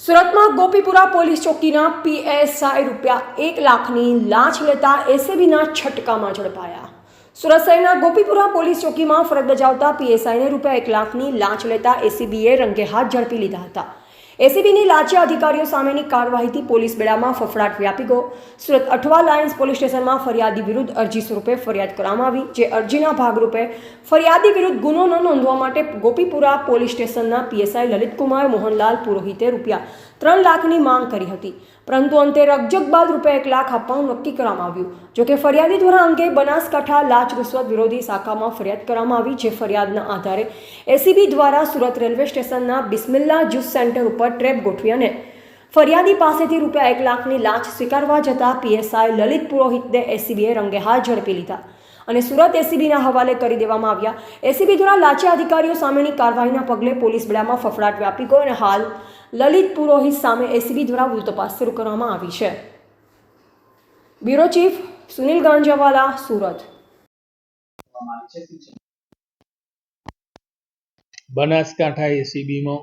સુરતમાં Gopipura police ચોકીના PSI રૂપિયા એક લાખની લાંચ લેતા એસીબીના છટકામાં ઝડપાયા. સુરત શહેરના ગોપીપુરા પોલીસ ચોકીમાં ફરજ બજાવતા પીએસઆઈને રૂપિયા એક લાખની લાંચ લેતા એસીબીએ રંગે હાથ ઝડપી લીધા હતા. એસીબીની લાંચિયા અધિકારીઓ સામેની કાર્યવાહીથી પોલીસ બેડામાં ફફડાટ વ્યાપી ગયો. સુરત અઠવા લાયન્સ પોલીસ સ્ટેશનમાં ફરિયાદી વિરુદ્ધ અરજી સ્વરૂપે ફરિયાદ કરવામાં આવી, જે અરજીના ભાગરૂપે ફરિયાદી વિરુદ્ધ ગુનો ન નોંધવા માટે ગોપીપુરા પોલીસ સ્ટેશનના પીએસઆઈ લલિતકુમાર મોહનલાલ પુરોહિતે રૂપિયા ત્રણ લાખની માંગ કરી હતી. પરંતુ અંતે રકજક બાદ રૂપિયા એક લાખ આપવાનું નક્કી કરવામાં આવ્યું. જોકે ફરિયાદી દ્વારા અંગે બનાસકાંઠા લાચ રૂશ્વત વિરોધી શાખામાં ફરિયાદ કરવામાં આવી, જે ફરિયાદના આધારે એસીબી દ્વારા સુરત રેલવે સ્ટેશનના બિસ્મિલ્લા જ્યુસ સેન્ટર ઉપર ટ્રેપ ગોઠવી અને ફરિયાદી પાસેથી રૂપિયા એક લાખની લાંચ સ્વીકારવા જતાં પીએસઆઈ લલિત પુરોહિતને એસીબીએ રંગે ઝડપી લીધા અને સુરત એસીબીના હવાલે કરી દેવામાં આવ્યા. એસીબી દ્વારા લાંચા અધિકારીઓ સામેની કાર્યવાહીના પગલે પોલીસ બેડામાં ફફડાટ વ્યાપી ગયો અને હાલ લલિત પુરોહિત સામે એસીબી દ્વારા વધુ તપાસ શરૂ કરવામાં આવી છે. Bureau chief Sunil Ganjawala, Surat. Banaskantha એસીબીમાં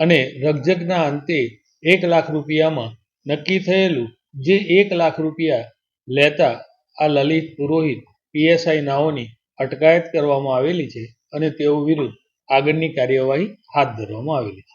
અને રકજકના અંતે એક લાખ રૂપિયામાં નક્કી થયેલું જે એક લાખ રૂપિયા લેતા આ લલિત પુરોહિત પીએસઆઈ નાઓની અટકાયત કરવામાં આવેલી છે અને તેઓ વિરુદ્ધ આગળની કાર્યવાહી હાથ ધરવામાં આવેલી છે.